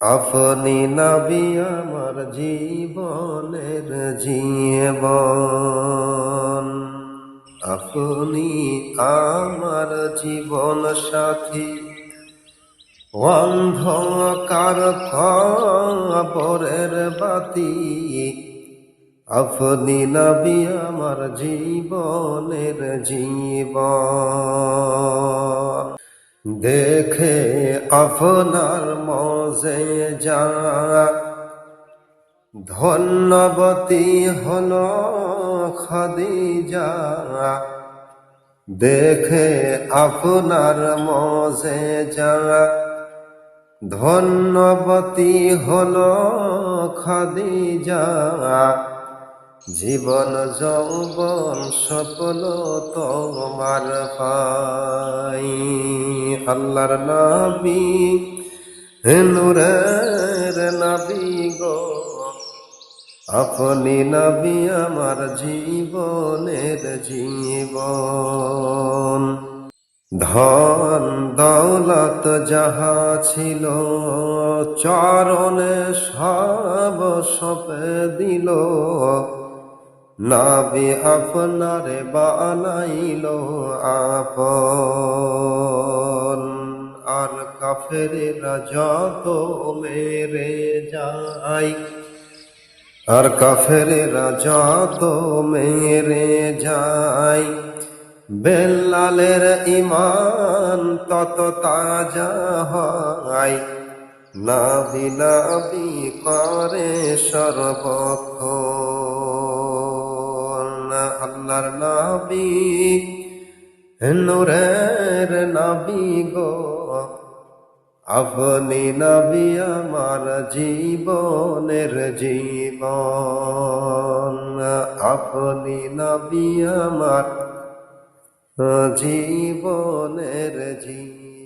আপনি নাবি আমার জীবনের জীবন। আপনি আমার জীবন সাথী। অন্ধকার খবরের বাতি। আপনি নবী আমার জীবনের জীবন। দেখে আপনার মজে যা। ধন্যবতী হল খাদিজা। দেখে আপনার মজে যা। ধন্যবতী হল খাদিজা। জীবন যৌবন সফল তোমার পাই আল্লাহর নবী নূরের নবী গো। আপনি নবী আমার জীবনের জীবন। ধন দৌলত যাহা ছিল, চরণে সব সপে দিল। নাবি আপনারে বানাইল আপন আর কাফেরেরা যত মেরে যায় আর কাফেরেরা যত মেরে যায় বেল্লালের ইমান তত তাজা হয়। নাবি নাবি করে সর্বক্ষণ। আল্লাহর নাবি, নূরের নাবি গো। আপনি নবী আমার জীবনের জীবন আপনি নবী আমার জীবনের জীবন